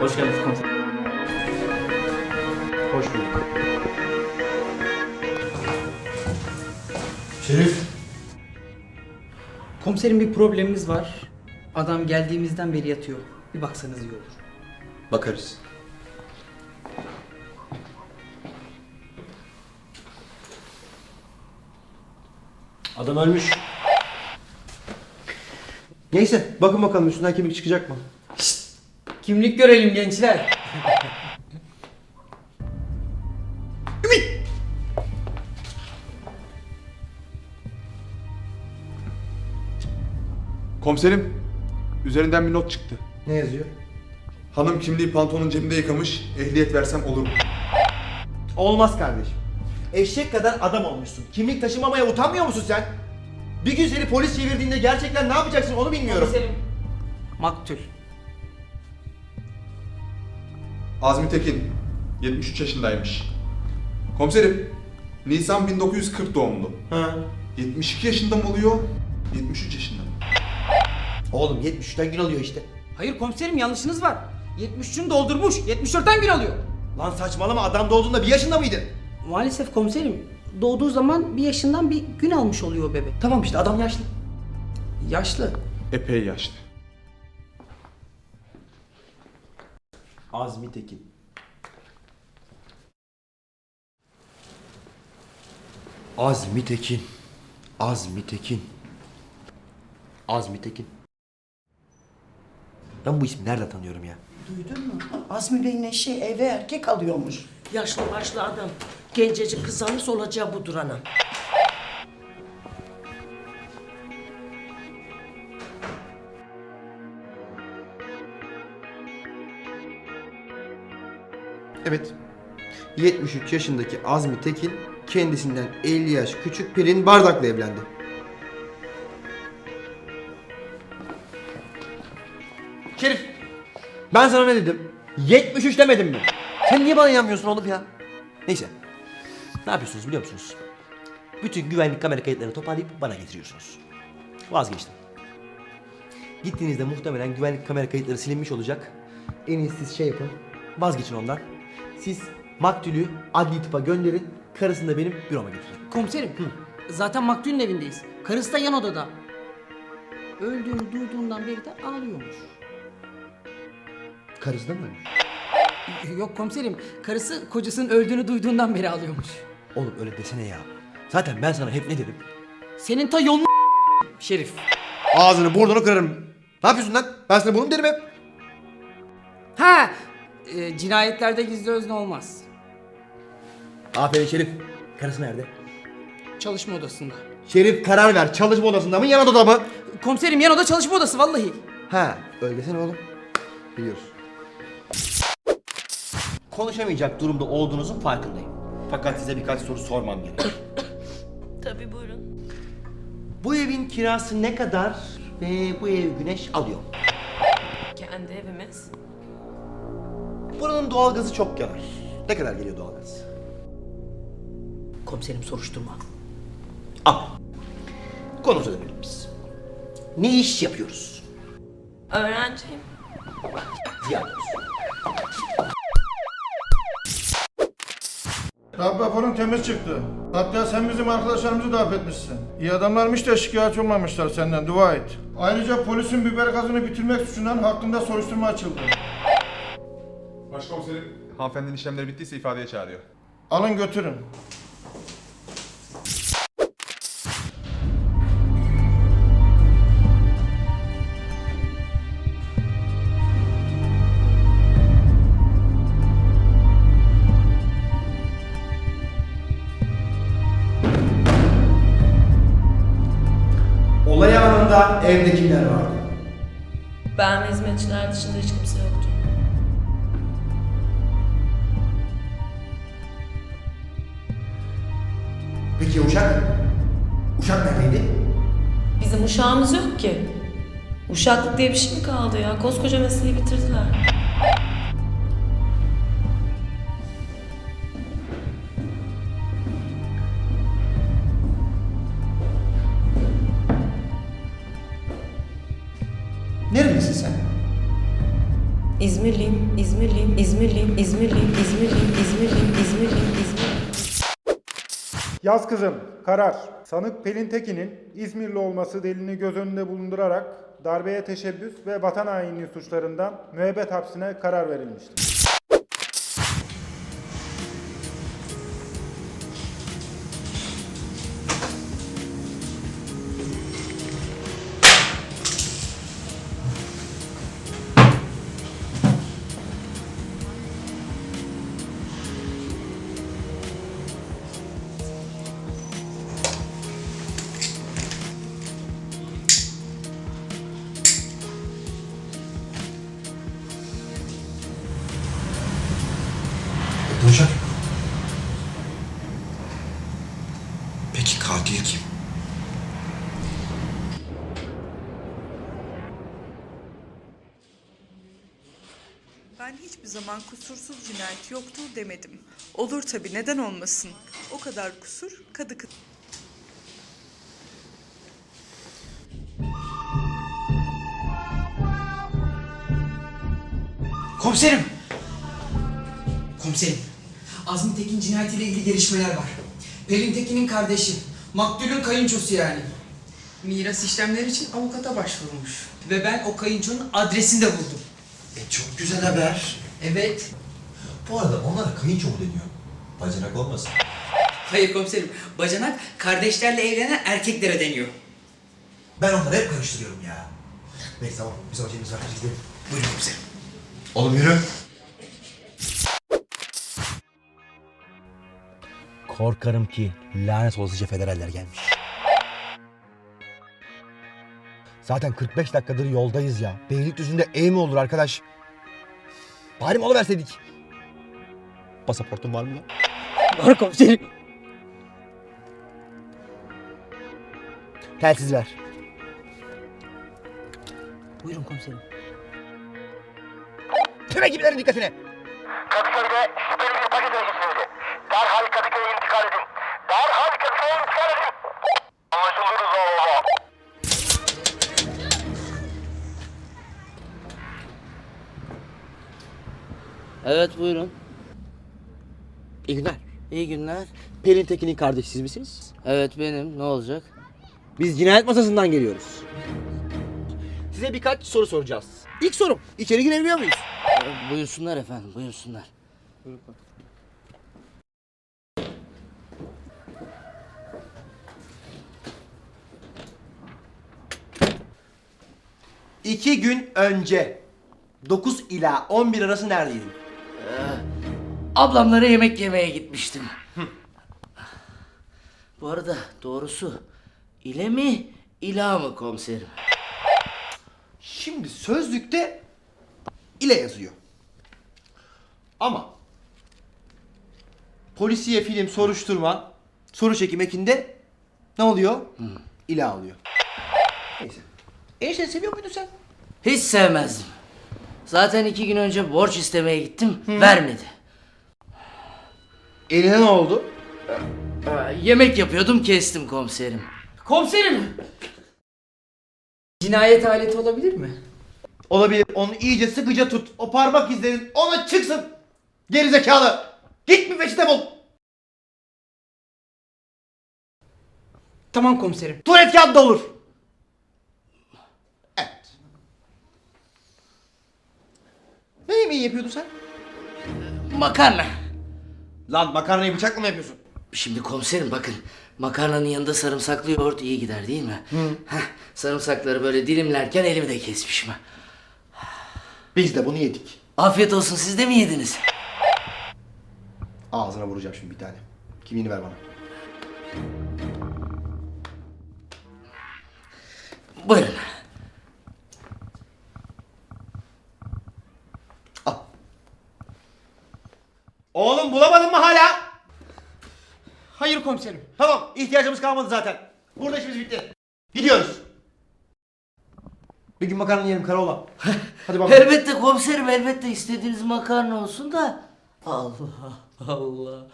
Hoş geldiniz komiserim. Hoş bulduk. Şerif. Komiserim bir problemimiz var. Adam geldiğimizden beri yatıyor. Bir baksanız iyi olur. Bakarız. Adam ölmüş. Neyse bakın bakalım üstünden kemik çıkacak mı? Kimlik görelim gençler. Komiserim, üzerinden bir not çıktı. Ne yazıyor? Hanım kimliği pantolonun cebinde yıkamış, ehliyet versem olur mu? Olmaz kardeşim. Eşek kadar adam olmuşsun. Kimlik taşımamaya utanmıyor musun sen? Bir gün seni polis çevirdiğinde gerçekten ne yapacaksın onu bilmiyorum. Komiserim. Maktul. Azmi Tekin, 73 yaşındaymış. Komiserim, Nisan 1940 doğumlu. Ha. 72 yaşında mı oluyor, 73 yaşında mı? Oğlum 73'ten gün alıyor işte. Hayır komiserim yanlışınız var. 73'ünü doldurmuş. 74'ten gün alıyor. Lan saçmalama adam doğduğunda bir yaşında mıydı? Maalesef komiserim. Doğduğu zaman bir yaşından bir gün almış oluyor o bebek. Tamam işte adam yaşlı. Yaşlı. Epey yaşlı. Azmi Tekin. Azmi Tekin. Azmi Tekin. Azmi Tekin. Ben bu ismi nerede tanıyorum ya? Duydun mu? Azmi Bey'in eşi eve erkek alıyormuş. Yaşlı başlı adam. Gencecik kız alırsa olacağı budur anam. Evet. 73 yaşındaki Azmi Tekin kendisinden 50 yaş küçük Pelin Bardak'la evlendi. Şerif. Ben sana ne dedim? 73 demedim mi? Sen niye bana inanmıyorsun oğlum ya? Neyse. Ne yapıyorsunuz biliyor musunuz? Bütün güvenlik kamera kayıtlarını toparlayıp bana getiriyorsunuz. Vazgeçtim. Gittiğinizde muhtemelen güvenlik kamera kayıtları silinmiş olacak. En iyisi siz şey yapın. Vazgeçin ondan. Siz maktulü adli tıpa gönderin. Karısını da benim büroma getirin. Komiserim. Zaten maktulün evindeyiz. Karısı da yan odada. Öldüğünü duyduğundan beri de ağlıyormuş. Karısı da mı ölmüş? Yok komiserim. Karısı kocasının öldüğünü duyduğundan beri ağlıyormuş. Oğlum öyle desene ya. Zaten ben sana hep ne dedim? Senin ta yolunu Şerif. Ağzını burnunu kırarım. Ne yapıyorsun lan? Ben sana bunu mu derim hep? Ha, e, cinayetlerde gizli özne olmaz. Aferin Şerif. Karısı nerede? Çalışma odasında. Şerif karar ver. Çalışma odasında mı yan odada mı? Komiserim yan oda çalışma odası vallahi. Ha, öyle desene oğlum. Biliyoruz. Konuşamayacak durumda olduğunuzun farkındayım. Fakat size birkaç soru sormam gerekiyor. Tabii buyurun. bu evin kirası ne kadar ve bu ev güneş alıyor? Kendi evimiz. Buranın doğalgazı çok yanar. Ne kadar geliyor doğalgaz? Komiserim soruşturma. Al. Konumuza dönelim biz. Ne iş yapıyoruz? Öğrenciyim. Rab raporun temiz çıktı. Hatta sen bizim arkadaşlarımızı da affetmişsin. İyi adamlarmış da şikayetçi olmamışlar senden dua et. Ayrıca polisin biber gazını bitirmek suçundan hakkında soruşturma açıldı. Başkomiserim, hanımefendinin işlemleri bittiyse ifadeye çağırıyor. Alın götürün. Olay anında evde kimler vardı? Ben ve hizmetçiler dışında hiç kimse yoktu. Peki Uşak? Uşak neredeydi? Bizim uşağımız yok ki. Uşaklık diye bir şey mi kaldı ya? Koskoca mesleği bitirdiler. Neredesin sen? İzmirliyim, İzmirliyim, İzmirliyim, İzmirliyim, İzmirliyim, Yaz kızım, karar. Sanık Pelin Tekin'in İzmirli olması delilini göz önünde bulundurarak darbeye teşebbüs ve vatan hainliği suçlarından müebbet hapsine karar verilmiştir. Ben hiçbir zaman kusursuz cinayet yoktur demedim. Olur tabii neden olmasın. O kadar kusur kadı kı- Komiserim! Komiserim, Azmi Tekin cinayetiyle ilgili gelişmeler var. Pelin Tekin'in kardeşi, maktulün kayınçosu yani. Miras işlemleri için avukata başvurmuş. Ve ben o kayınçonun adresini de buldum. E çok güzel haber. Evet. Bu arada onlara kayınço mu deniyor? Bacanak olmasın? Hayır komiserim, bacanak kardeşlerle evlenen erkeklere deniyor. Ben onları hep karıştırıyorum ya. Neyse tamam biz acelemiz var hadi gidelim. Buyurun komiserim. Oğlum yürü. Korkarım ki lanet olasıca federaller gelmiş. Zaten 45 dakikadır yoldayız ya. Beylikdüzü'nde ev mi olur arkadaş? Bari mola verseydik. Pasaportun var mı lan? Var komiserim. Telsiz ver. Buyurun komiserim. Tüm ekiplerin dikkatine. Kadıköy'de şüpheli bir paket rejistriydi. Derhal Kadıköy'e intikal edin. Evet buyurun. İyi günler. İyi günler. Pelin Tekin'in kardeşi siz misiniz? Evet benim. Ne olacak? Biz cinayet masasından geliyoruz. Size birkaç soru soracağız. İlk sorum, içeri girebiliyor muyuz? Ee, buyursunlar efendim. Buyursunlar. İki gün önce 9 ila 11 arası neredeydin? Ablamlara yemek yemeye gitmiştim. Bu arada doğrusu ile mi ila mı komiserim? Şimdi sözlükte ile yazıyor. Ama polisiye film soruşturma soru çekim ekinde ne oluyor? İle alıyor. Neyse. Enişte seviyor muydun sen? Hiç sevmezdim. Zaten iki gün önce borç istemeye gittim. Vermedi. Eline ne oldu? Ee, yemek yapıyordum kestim komiserim. Komiserim! Cinayet aleti olabilir mi? Olabilir. Onu iyice sıkıca tut. O parmak izlerin ona çıksın. Geri zekalı. Git bir peçete bul. Tamam komiserim. Tuvalet kağıdı da olur. Evet. Ne yemeği yapıyordun sen? Makarna. Lan makarnayı bıçakla mı yapıyorsun? Şimdi komiserim bakın makarnanın yanında sarımsaklı yoğurt iyi gider değil mi? Heh, sarımsakları böyle dilimlerken elimi de kesmişim. Biz de bunu yedik. Afiyet olsun siz de mi yediniz? Ağzına vuracağım şimdi bir tane. Kimliğini ver bana. Buyurun. Al. Oğlum bulamadın mı hala? Hayır komiserim. Tamam ihtiyacımız kalmadı zaten. Burada işimiz bitti. Gidiyoruz. Bir gün makarna yiyelim Karaoğlan. Hadi bakalım. Elbette komiserim elbette istediğiniz makarna olsun da. Allah Allah.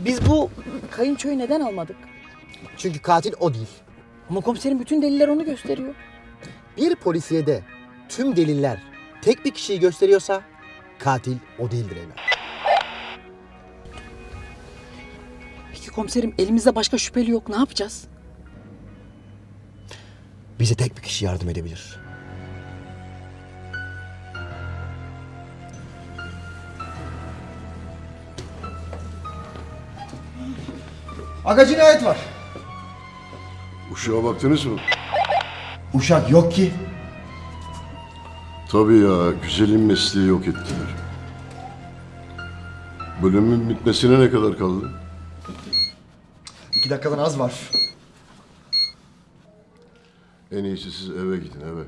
Biz bu kayınçoyu neden almadık? Çünkü katil o değil. Ama komiserin bütün deliller onu gösteriyor. Bir polisiyede tüm deliller tek bir kişiyi gösteriyorsa katil o değildir evlat. Komiserim elimizde başka şüpheli yok. Ne yapacağız? Bize tek bir kişi yardım edebilir. Aga cinayet var. Uşağa baktınız mı? Uşak yok ki. Tabii ya, güzelin mesleği yok ettiler. Bölümün bitmesine ne kadar kaldı? İki dakikadan az var. En iyisi siz eve gidin eve.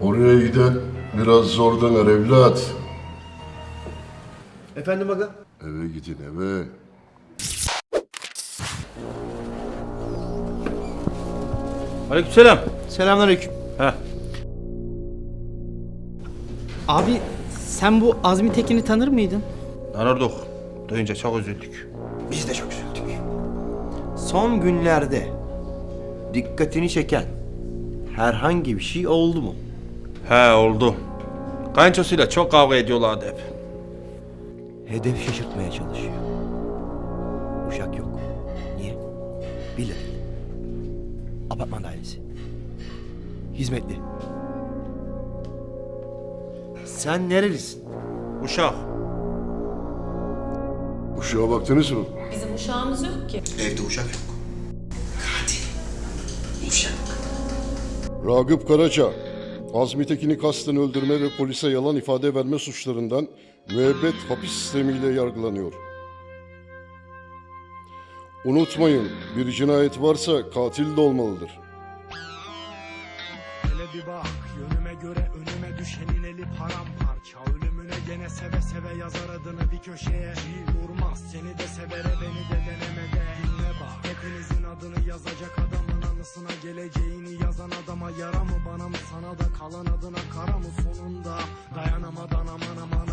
Oraya giden biraz zor döner evlat. Efendim aga? Eve gidin eve. Aleykümselam. Selamünaleyküm. Heh. Abi sen bu Azmi Tekin'i tanır mıydın? Tanırdık. Duyunca çok üzüldük. Biz de çok üzüldük. Son günlerde dikkatini çeken herhangi bir şey oldu mu? He oldu. Kayınçosuyla çok kavga ediyorlardı hep. Hedef şaşırtmaya çalışıyor. Uşak yok. Niye? Villa değil. Apartman dairesi. Hizmetli. Sen nerelisin? Uşak. Uşağa baktınız mı? Bizim uşağımız yok ki. Evde uşak yok. Ragıp Karaca, Azmi Tekin'i kasten öldürme ve polise yalan ifade verme suçlarından müebbet hapis sistemiyle yargılanıyor. Unutmayın, bir cinayet varsa katil de olmalıdır bir bak. Yönüme göre önüme düşenin eli paramparça. Ölümüne gene seve seve yazar adını bir köşeye. Çiğ vurmaz seni de severe beni de deneme denemede. Dinle bak hepinizin adını yazacak adamın anısına Geleceğini yazan adama yara mı bana mı sana da kalan adına kara mı sonunda? Dayanamadan aman aman